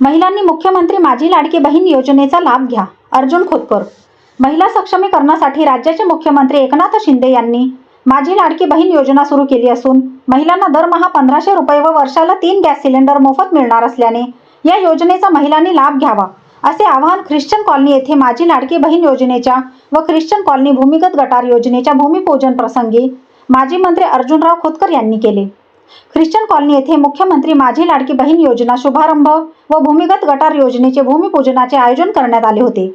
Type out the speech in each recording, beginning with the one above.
महिलांनी मुख्यमंत्री माझी लाडकी बहीण योजनेचा लाभ घ्या. अर्जुन खोतकर. महिला सक्षमीकरणासाठी राज्याचे मुख्यमंत्री एकनाथ शिंदे यांनी माझी लाडकी बहीण योजना सुरू केली असून महिलांना दरमहा पंधराशे रुपये व वर्षाला तीन गॅस सिलेंडर मोफत मिळणार असल्याने या योजनेचा महिलांनी लाभ घ्यावा असे आवाहन ख्रिश्चन कॉलनी येथे माझी लाडकी बहीण योजनेच्या व ख्रिश्चन कॉलनी भूमिगत गटार योजनेच्या भूमिपूजन प्रसंगी माजी मंत्री अर्जुनराव खोतकर यांनी केले. ख्रिश्चन कॉलनी येथे मुख्यमंत्री माझी लाडकी बहीण योजना शुभारंभ व भूमिगत गटार योजनेचे भूमिपूजनाचे आयोजन करण्यात आले होते.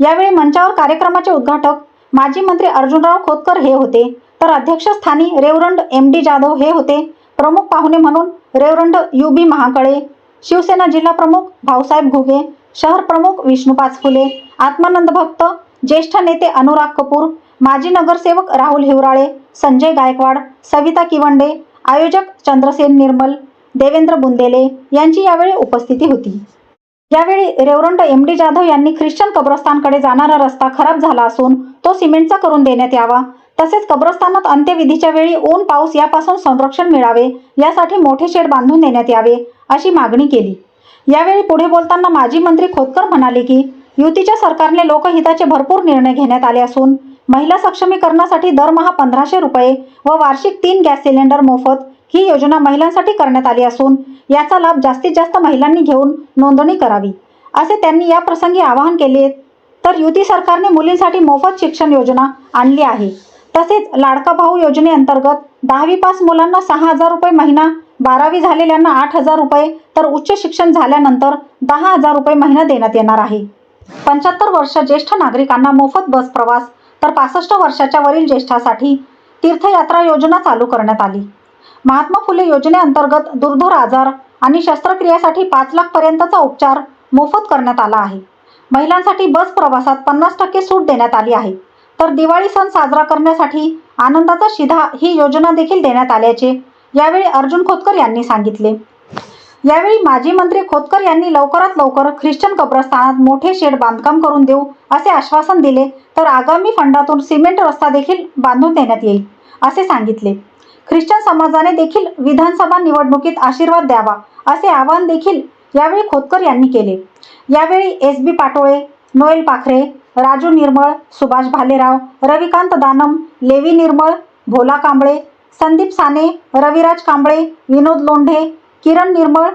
यावेळी मंचावर कार्यक्रमाचे उद्घाटक माजी मंत्री अर्जुनराव खोतकर हे होते. तर अध्यक्षस्थानी रेवरंड एम डी जाधव हे होते. प्रमुख पाहुणे म्हणून reverend U B Mahakale Shiv Sena जिल्हा प्रमुख भाऊसाहेब घुगे शहर प्रमुख विष्णू पाचफुले आत्मानंद भक्त ज्येष्ठ नेते अनुराग कपूर माजी नगरसेवक राहुल हिवराळे संजय गायकवाड सविता किवंडे आयोजक चंद्रसेन निर्मल देवेंद्र बुंदेले यांची यावेळी उपस्थिती होती. यावेळी रेवरंड एम डी जाधव यांनी ख्रिश्चन कब्रस्तानकडे जाणारा रस्ता खराब झाला असून तो सिमेंटचा करून देण्यात यावा. तसेच कब्रस्तानात अंत्यविधीच्या वेळी ऊन पाऊस यापासून संरक्षण मिळावे यासाठी मोठे शेड बांधून देण्यात यावे अशी मागणी केली. यावेळी पुढे बोलताना माजी मंत्री खोतकर म्हणाले की युतीच्या सरकारने लोकहिताचे भरपूर निर्णय घेण्यात आले असून महिला सक्षमीकरणासाठी दरमहा पंधराशे रुपये व वार्षिक तीन गॅस सिलेंडर मोफत ही योजना महिलांसाठी करण्यात आली असून याचा लाभ जास्तीत जास्त महिलांनी घेऊन नोंदणी करावी असे त्यांनी या प्रसंगी आवाहन केले. तर युती सरकारने मुलींसाठी मोफत शिक्षण योजना आणली आहे. तसेच लाडका भाऊ योजनेअंतर्गत दहावी पास मुलांना सहा हजार रुपये महिना बारावी झालेल्यांना आठ हजार रुपये तर उच्च शिक्षण झाल्यानंतर दहा हजार रुपये महिना देण्यात येणार आहे. पंच्याहत्तर वर्ष ज्येष्ठ नागरिकांना मोफत बस प्रवास तर पासष्ट वर्षाच्या वरील ज्येष्ठासाठी तीर्थयात्रा योजना चालू करण्यात आली. महात्मा फुले योजनेअंतर्गत दुर्धर आजार आणि शस्त्रक्रियेसाठी पाच लाखपर्यंतचा उपचार मोफत करण्यात आला आहे. महिलांसाठी बस प्रवासात पन्नास टक्के सूट देण्यात आली आहे. तर दिवाळी सण साजरा करण्यासाठी आनंदाचा शिधा ही योजना देखील देण्यात आल्याचे यावेळी अर्जुन खोतकर यांनी सांगितले. यावेळी माजी मंत्री खोतकर यांनी लवकरात लवकर ख्रिश्चन कब्रस्तानात मोठे शेड बांधकाम करून देऊ असे आश्वासन दिले तर आगामी फंडातून सिमेंट रस्ता देखील बांधून देण्यात येईल असे सांगितले. ख्रिश्चन समाजाने देखील विधानसभा निवडणुकीत आशीर्वाद द्यावा असे आवाहन देखील यावेळी खोतकर यांनी केले. यावेळी एस बी पाटोळे नोएल पाखरे राजू निर्मळ सुभाष भालेराव रविकांत दानम लेवी निर्मळ भोला कांबळे संदीप साने रविराज कांबळे विनोद लोंढे किरण निर्मळ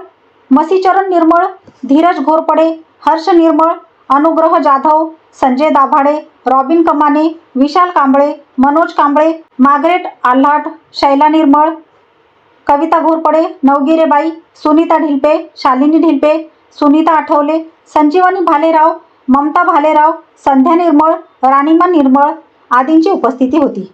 मसीचरण निर्मळ धीरज घोरपडे हर्ष निर्मळ अनुग्रह जाधव संजय दाभाडे रॉबिन कमाने विशाल कांबळे मनोज कांबळे मार्गरेट आल्हाट शैला निर्मळ कविता घोरपडे नवगिरेबाई सुनीता ढिलपे शालिनी ढिलपे सुनीता आठवले संजीवनी भालेराव ममता भालेराव संध्या निर्मळ राणीमा निर्मळ आदींची उपस्थिती होती.